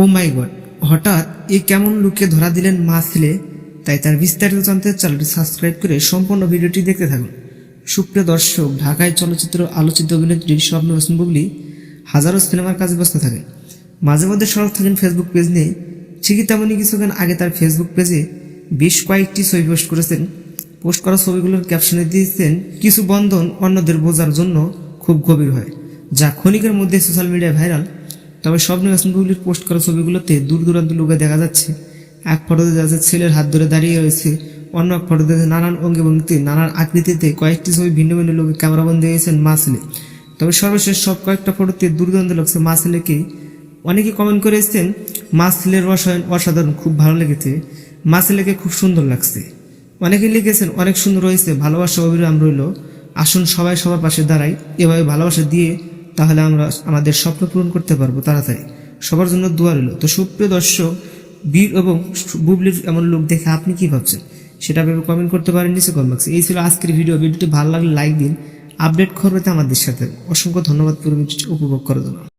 ও মাই god, হঠাৎ এ কেমন লুকে ধরা দিলেন মা ছেলে? তাই তার বিস্তারিত জানতে চ্যানেলটি সাবস্ক্রাইব করে সম্পূর্ণ ভিডিওটি দেখতে থাকুন। সুপ্রিয় দর্শক, ঢাকায় চলচ্চিত্র আলোচিত অভিনেত্রী স্বপ্ন হোসেন বুবলি হাজারো সিনেমার কাজে ব্যস্ত থাকেন। মাঝে মধ্যে সরব থাকেন ফেসবুক পেজ নিয়ে। ঠিকই তেমনই কিছুক্ষণ আগে তার ফেসবুক পেজে বেশ কয়েকটি ছবি পোস্ট করেছেন। পোস্ট করা ছবিগুলোর ক্যাপশনে দিয়েছেন, কিছু বন্ধন অন্যদের বোঝার জন্য খুব গভীর হয়, যা ক্ষণিকের মধ্যে সোশ্যাল মিডিয়ায় ভাইরাল তবে হাসান বুবলির পোস্ট করা ছবিগুলোতে দূর দূরান্ত লোকে দেখা যাচ্ছে। এক ফটোতে যাচ্ছে ছেলের হাত ধরে দাঁড়িয়ে রয়েছে। অন্য এক ফটোতে নানান অঙ্গে ভঙ্গিতে নানান আকৃতিতে কয়েকটি ছবি ভিন্ন ভিন্ন লোকে ক্যামেরাবন্দি হয়েছেন মা ছেলে। তবে সর্বশেষ সব কয়েকটা ফটোতে দুর্দান্ত লাগছে মা ছেলেকে। অনেকে কমেন্ট করেছেন মা ছেলের রসায়ন অসাধারণ, খুব ভালো লেগেছে। মা খুব সুন্দর লাগছে। অনেকে লিখেছেন, অনেক সুন্দর হয়েছে, ভালোবাসা, অবিরাম রইল। আসুন সবাই সবার পাশে দাঁড়াই। এভাবে ভালোবাসা দিয়ে তাহলে আমরা আমাদের স্বপ্ন পূরণ করতে পারব তাড়াতাড়ি। সবার জন্য দোয়া রইল। তো সুপ্রিয় দর্শক, বীর এবং বুবলির এমন লোক দেখে আপনি কি ভাবছেন? সেটা ভেবে কমেন্ট করতে পারেন নিচে কমেন্ট বক্সে এই ছিল আজকের ভিডিও ভিডিওটি ভালো লাগলে লাইক দিন। আপডেট করবে আমাদের সাথে। অসংখ্য ধন্যবাদ। পূর্ব উপভোগ করার জন্য